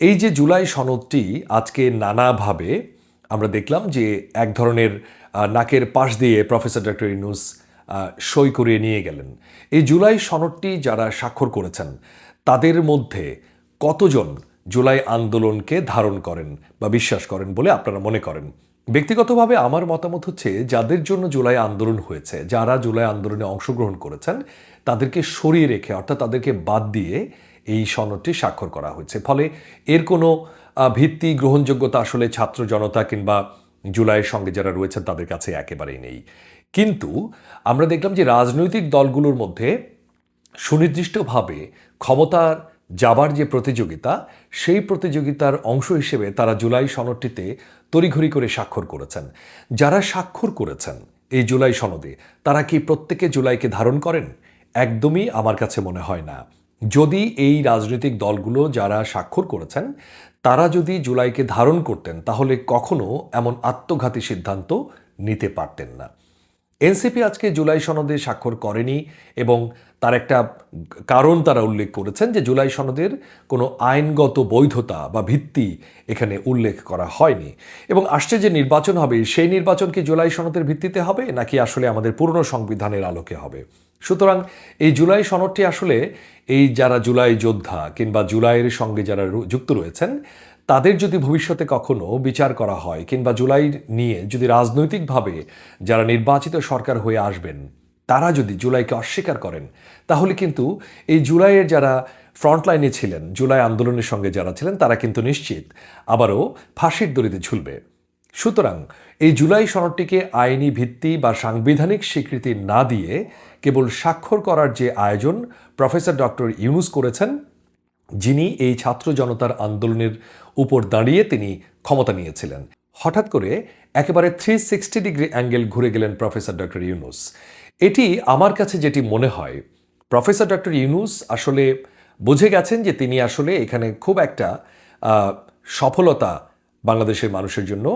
এই যে জুলাই সনদটি আজকে নানাভাবে আমরা দেখলাম যে এক ধরনের নাকের পাশ দিয়ে প্রফেসর ডক্টর ইনুস সই করিয়ে নিয়ে গেলেন। এই জুলাই সনদটি যারা স্বাক্ষর করেছেন, তাদের মধ্যে কতজন জুলাই আন্দোলনকে ধারণ করেন বা বিশ্বাস করেন বলে আপনারা মনে করেন? ব্যক্তিগতভাবে আমার মতামত হচ্ছে, যাদের জন্য জুলাই আন্দোলন হয়েছে, যারা জুলাই আন্দোলনে অংশগ্রহণ করেছেন, তাদেরকে সরিয়ে রেখে, অর্থাৎ তাদেরকে বাদ দিয়ে এই সনদটি স্বাক্ষর করা হয়েছে। ফলে এর কোনো ভিত্তি গ্রহণযোগ্যতা আসলে ছাত্র জনতা কিংবা জুলাইয়ের সঙ্গে যারা রয়েছেন তাদের কাছে একেবারেই নেই। কিন্তু আমরা দেখলাম যে রাজনৈতিক দলগুলোর মধ্যে সুনির্দিষ্টভাবে ক্ষমতার যাবার যে প্রতিযোগিতা, সেই প্রতিযোগিতার অংশ হিসেবে তারা জুলাই সনদটিতে তড়িঘড়ি করে স্বাক্ষর করেছেন। যারা স্বাক্ষর করেছেন এই জুলাই সনদে, তারা কি প্রত্যেকে জুলাইকে ধারণ করেন? একদমই আমার কাছে মনে হয় না। যদি এই রাজনৈতিক দলগুলো যারা স্বাক্ষর করেছেন, তারা যদি জুলাইকে ধারণ করতেন, তাহলে কখনো এমন আত্মঘাতী সিদ্ধান্ত নিতে পারতেন না। এনসিপি আজকে জুলাই সনদে স্বাক্ষর করেনি এবং তার একটা কারণ তারা উল্লেখ করেছেন যে জুলাই সনদের কোনো আইনগত বৈধতা বা ভিত্তি এখানে উল্লেখ করা হয়নি। এবং আসছে যে নির্বাচন হবে, সেই নির্বাচন কি জুলাই সনদের ভিত্তিতে হবে নাকি আসলে আমাদের পুরনো সংবিধানের আলোকে হবে? সুতরাং এই জুলাই সনদটি আসলে এই যারা জুলাই যোদ্ধা কিংবা জুলাইয়ের সঙ্গে যারা যুক্ত রয়েছেন তাদের যদি ভবিষ্যতে কখনো বিচার করা হয় কিংবা জুলাই নিয়ে যদি রাজনৈতিকভাবে যারা নির্বাচিত সরকার হয়ে আসবেন, তারা যদি জুলাইকে অস্বীকার করেন, তাহলে কিন্তু এই জুলাইয়ের যারা ফ্রন্টলাইনে ছিলেন, জুলাই আন্দোলনের সঙ্গে যারা ছিলেন, তারা কিন্তু নিশ্চিত আবারও ফাঁসির দড়িতে ঝুলবে। সুতরাং এই জুলাই সনদটিকে আইনি ভিত্তি বা সাংবিধানিক স্বীকৃতি না দিয়ে কেবল স্বাক্ষর করার যে আয়োজন প্রফেসর ডক্টর ইউনুস করেছেন যিনি এই ছাত্র জনতার আন্দোলনের উপর দাঁড়িয়ে তিনি ক্ষমতা নিয়েছিলেন। হঠাৎ করে একেবারে থ্রি সিক্সটি ডিগ্রি অ্যাঙ্গেল ঘুরে গেলেন প্রফেসর ডক্টর ইউনুস। এটি আমার কাছে যেটি মনে হয়, প্রফেসর ডক্টর ইউনুস আসলে বুঝে গেছেন যে তিনি আসলে এখানে খুব একটা সফলতা বাংলাদেশের মানুষের জন্য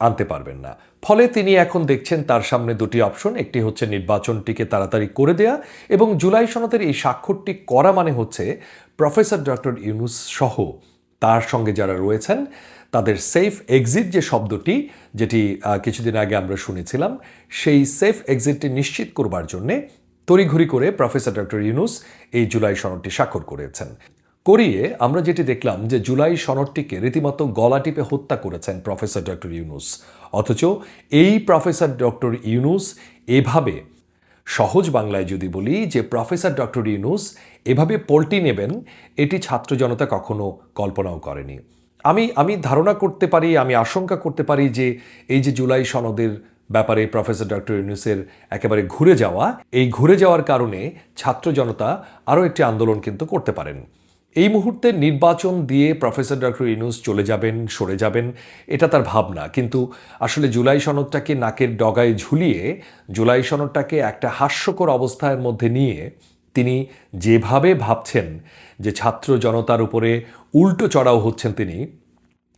আনতে পারবেন না। ফলে তিনি এখন দেখছেন তার সামনে দুটি অপশন, একটি হচ্ছে নির্বাচনটিকে তাড়াতাড়ি করে দেয়া এবং জুলাই সনদের এই স্বাক্ষরটি করা মানে হচ্ছে প্রফেসর ডক্টর ইউনুস সহ তার সঙ্গে যারা রয়েছেন, তাদের সেফ এক্সিট যে শব্দটি, যেটি কিছুদিন আগে আমরা শুনেছিলাম, সেই সেফ এক্সিটটি নিশ্চিত করবার জন্যে তড়িঘড়ি করে প্রফেসর ডক্টর ইউনুস এই জুলাই সনদটি স্বাক্ষর করেছেন। করিয়ে আমরা যেটি দেখলাম যে জুলাই সনদটিকে রীতিমতো গলা টিপে হত্যা করেছেন প্রফেসর ডক্টর ইউনুস। অথচ এই প্রফেসর ডক্টর ইউনুস এভাবে, সহজ বাংলায় যদি বলি, যে প্রফেসর ডক্টর ইউনুস এভাবে পল্টি নেবেন, এটি ছাত্র জনতা কখনো কল্পনাও করেনি। আমি আমি ধারণা করতে পারি, আমি আশঙ্কা করতে পারি যে এই যে জুলাই সনদের ব্যাপারে প্রফেসর ডক্টর ইউনুসের একেবারে ঘুরে যাওয়া, এই ঘুরে যাওয়ার কারণে ছাত্র জনতা আরও একটি আন্দোলন কিন্তু করতে পারেন। এই মুহূর্তে নির্বাচন দিয়ে প্রফেসর ডক্টর ইনুস চলে যাবেন, সরে যাবেন, এটা তার ভাবনা। কিন্তু আসলে জুলাই সনদটাকে নাকের ডগায় ঝুলিয়ে, জুলাই সনদটাকে একটা হাস্যকর অবস্থার মধ্যে নিয়ে তিনি যেভাবে ভাবছেন যে ছাত্র জনতার উপরে উল্টো চড়াও হচ্ছেন তিনি,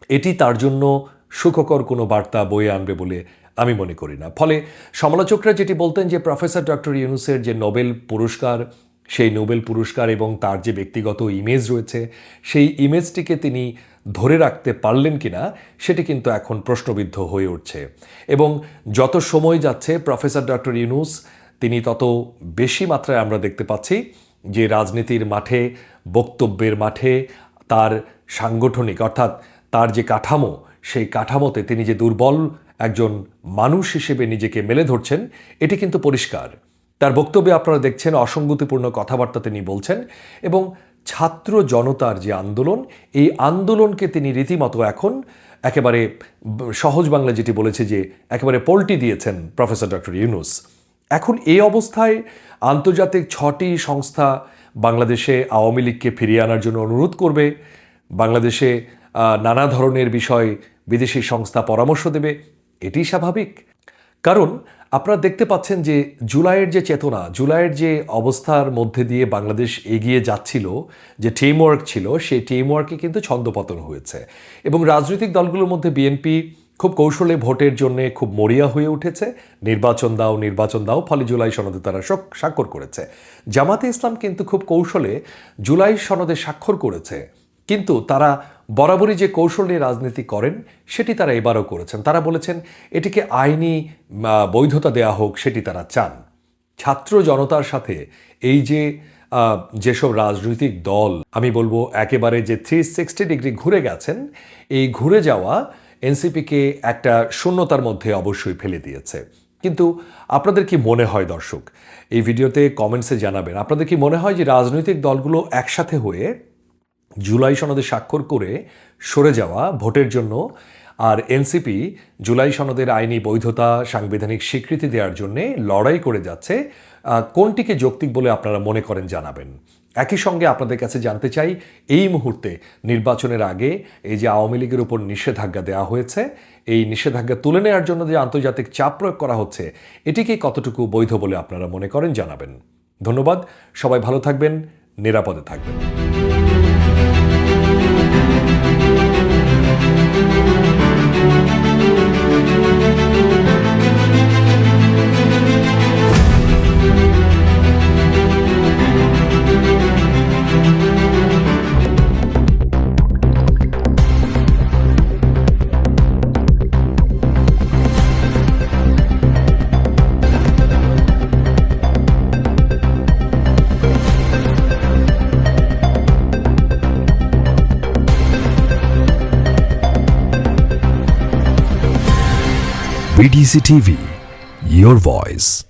এটি তার জন্য সুখকর কোনো বার্তা বয়ে আনবে বলে আমি মনে করি না। ফলে সমালোচকরা যেটি বলতেন যে প্রফেসর ডক্টর ইউনুসের যে নোবেল পুরস্কার সেই নোবেল পুরস্কার এবং তার যে ব্যক্তিগত ইমেজ রয়েছে, সেই ইমেজটিকে তিনি ধরে রাখতে পারলেন কিনা, সেটি কিন্তু এখন প্রশ্নবিদ্ধ হয়ে উঠছে। এবং যত সময় যাচ্ছে, প্রফেসর ডক্টর ইউনুস, তিনি তত বেশি মাত্রায় আমরা দেখতে পাচ্ছি যে রাজনীতির মাঠে, বক্তব্যের মাঠে, তার সাংগঠনিক, অর্থাৎ তার যে কাঠামো, সেই কাঠামোতে তিনি যে দুর্বল একজন মানুষ হিসেবে নিজেকে মেলে ধরছেন, এটি কিন্তু পরিষ্কার। তার বক্তব্যে আপনারা দেখছেন অসঙ্গতিপূর্ণ কথাবার্তা তিনি বলছেন এবং ছাত্র জনতার যে আন্দোলন, এই আন্দোলনকে তিনি রীতিমতো এখন একেবারে সহজ বাংলা যেটি বলেছে যে একেবারে পল্টি দিয়েছেন প্রফেসর ডক্টর ইউনুস। এখন এই অবস্থায় আন্তর্জাতিক ছটি সংস্থা বাংলাদেশে আওয়ামী লীগকে ফিরিয়ে আনার জন্য অনুরোধ করবে। বাংলাদেশে নানা ধরনের বিষয় বিদেশি সংস্থা পরামর্শ দেবে। এটি স্বাভাবিক। কারণ আপনারা দেখতে পাচ্ছেন যে জুলাইয়ের যে চেতনা, জুলাইয়ের যে অবস্থার মধ্যে দিয়ে বাংলাদেশ এগিয়ে যাচ্ছিল, যে টিমওয়ার্ক ছিল, সেই টিমওয়ার্কে কিন্তু ছন্দপতন হয়েছে। এবং রাজনৈতিক দলগুলোর মধ্যে বিএনপি খুব কৌশলে ভোটের জন্য খুব মরিয়া হয়ে উঠেছে। নির্বাচন দাও নির্বাচন দাও, ফলে জুলাই সনদে তারা স্বাক্ষর করেছে। জামাতে ইসলাম কিন্তু খুব কৌশলে জুলাই সনদে স্বাক্ষর করেছে। কিন্তু তারা বরাবরই যে কৌশল নিয়ে রাজনীতি করেন, সেটি তারা এবারও করেছেন। তারা বলেছেন, এটিকে আইনি বৈধতা দেয়া হোক, সেটি তারা চান। ছাত্র জনতার সাথে এই যে যেসব রাজনৈতিক দল, আমি বলব একেবারে যে থ্রি সিক্সটি ডিগ্রি ঘুরে গেছেন, এই ঘুরে যাওয়া এনসিপিকে একটা শূন্যতার মধ্যে অবশ্যই ফেলে দিয়েছে। কিন্তু আপনাদের কি মনে হয় দর্শক? এই ভিডিওতে কমেন্টসে জানাবেন, আপনাদের কি মনে হয় যে রাজনৈতিক দলগুলো একসাথে হয়ে জুলাই সনদে স্বাক্ষর করে সরে যাওয়া ভোটের জন্য আর এনসিপি জুলাই সনদের আইনি বৈধতা, সাংবিধানিক স্বীকৃতি দেওয়ার জন্যে লড়াই করে যাচ্ছে। কোনটিকে যৌক্তিক বলে আপনারা মনে করেন জানাবেন? একই সঙ্গে আপনাদের কাছে জানতে চাই, এই মুহূর্তে নির্বাচনের আগে এই যে আওয়ামী লীগের উপর নিষেধাজ্ঞা দেওয়া হয়েছে, এই নিষেধাজ্ঞা তুলে নেওয়ার জন্য যে আন্তর্জাতিক চাপ প্রয়োগ করা হচ্ছে, এটিকে কতটুকু বৈধ বলে আপনারা মনে করেন জানাবেন। ধন্যবাদ, সবাই ভালো থাকবেন, নিরাপদে থাকবেন। BDC TV, your voice.